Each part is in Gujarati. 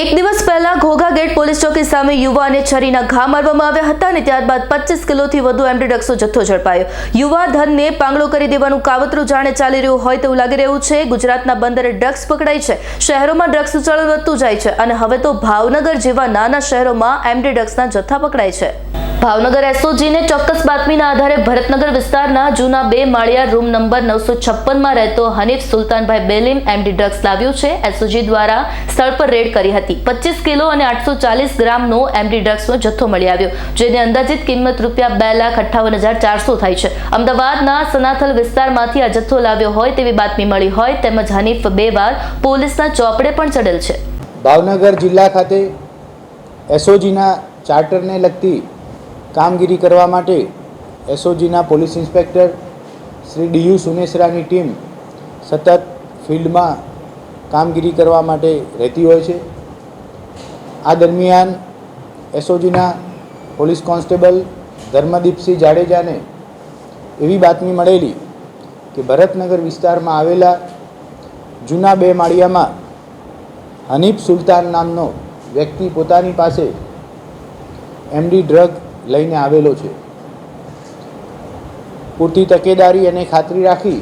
એક દિવસ પહેલા ઘોઘા ગેટ પોલીસ ચોકી સામે યુવાને છરીના ઘા મારવામાં આવ્યા હતા અને ત્યારબાદ પચીસ કિલોથી વધુ એમડી જથ્થો ઝડપાયો. યુવા ધનને પાંગળો કરી દેવાનું કાવતરું જાણે ચાલી રહ્યું હોય તેવું લાગી રહ્યું છે. ગુજરાતના બંદરે ડ્રગ્સ પકડાય છે. શહેરોમાં ડ્રગ્સ ઉછળ વધતું જાય છે અને હવે તો ભાવનગર જેવા નાના શહેરોમાં એમડી ડ્રગ્સના જથ્થા પકડાય છે. ભાવનગર એસઓજીને ચોક્કસ બાતમીના આધારે ભરતનગર વિસ્તારના જૂના બે માળિયા રૂમ નંબર નવસો છપ્પનમાં રહેતો હનીફ સુલતાનભાઈ બેલીમ એમડી ડ્રગ્સ લાવ્યું છે. એસઓજી દ્વારા સ્થળ પર રેડ કરી હતી. પચીસ કિલો અને આઠસો ચાલીસ ગ્રામનો એમડી ડ્રગ્સનો જથ્થો મળી આવ્યો, જેની અંદાજિત કિંમત રૂપિયા બે લાખ અઠ્ઠાવન હજાર ચારસો થાય છે. અમદાવાદના સનાથલ વિસ્તારમાંથી આ જથ્થો લાવ્યો હોય તેવી બાતમી મળી હોય, તેમજ હનીફ બે વાર પોલીસના ચોપડે પણ ચડેલ છે. ભાવનગર જિલ્લા ખાતે એસઓજીના ચાર્ટરને લગતી કામગીરી કરવા માટે એસઓજીના પોલીસ ઇન્સ્પેક્ટર શ્રી ડીયુ સુનેસરાની ટીમ સતત ફિલ્ડમાં કામગીરી કરવા માટે રહેતી હોય છે. આ દરમિયાન એસઓજીના પોલીસ કોન્સ્ટેબલ ધર્મદીપસિંહ જાડેજાને એવી બાતમી મળેલી કે ભરતનગર વિસ્તારમાં આવેલા જૂના બે માળિયામાં હનીફ સુલતાન નામનો વ્યક્તિ પોતાની પાસે એમડી ડ્રગ લઈને આવેલો છે. પૂરતી તકેદારી અને ખાતરી રાખી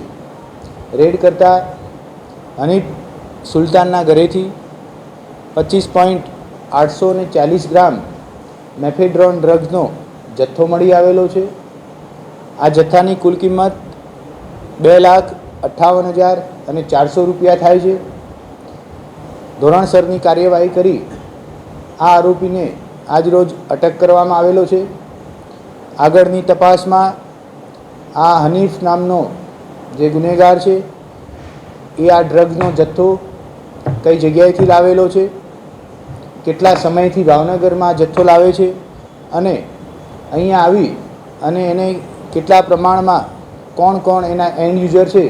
રેડ કરતા હનીફ સુલતાનના ઘરેથી પચીસ પોઈન્ટ આઠસો ને ચાલીસ ગ્રામ મેફેડ્રોન ડ્રગ્સનો જથ્થો મળી આવેલો છે. આ જથ્થાની કુલ કિંમત બે લાખ અઠ્ઠાવન હજાર અને ચારસો રૂપિયા થાય છે. ધોરણસરની કાર્યવાહી કરી આ આરોપીને આજરોજ અટક કરવામાં આવેલો છે. આગળની તપાસમાં આ હનીફ નામનો જે ગુનેગાર છે, એ આ ડ્રગ્સનો જથ્થો કઈ જગ્યાએથી લાવેલો છે, કેટલા સમયથી ભાવનગરમાં જથ્થો લાવે છે અને અહીંયા આવી અને એને કેટલા પ્રમાણમાં કોણ કોણ એના એન્ડ યુઝર છે,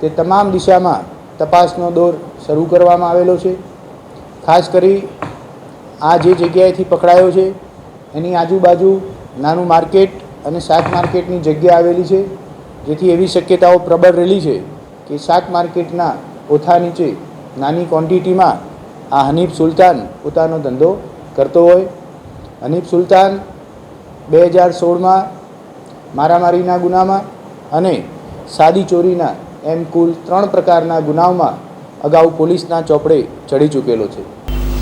તે તમામ દિશામાં તપાસનો દોર શરૂ કરવામાં આવેલો છે. ખાસ કરી આ જે જગ્યાએથી પકડાયો છે, એની આજુબાજુ નાનું માર્કેટ અને શાક માર્કેટની જગ્યા આવેલી છે, જેથી એવી શક્યતાઓ પ્રબળ રહેલી છે કે શાક માર્કેટના ઓથા નીચે નાની ક્વોન્ટિટીમાં આ હનીફ સુલતાન પોતાનો ધંધો કરતો હોય. હનીફ સુલતાન બે હજાર સોળમાં મારામારીના ગુનામાં અને સાદી ચોરીના એમ કુલ ત્રણ પ્રકારના ગુનાઓમાં અગાઉ પોલીસના ચોપડે ચડી ચૂકેલો છે.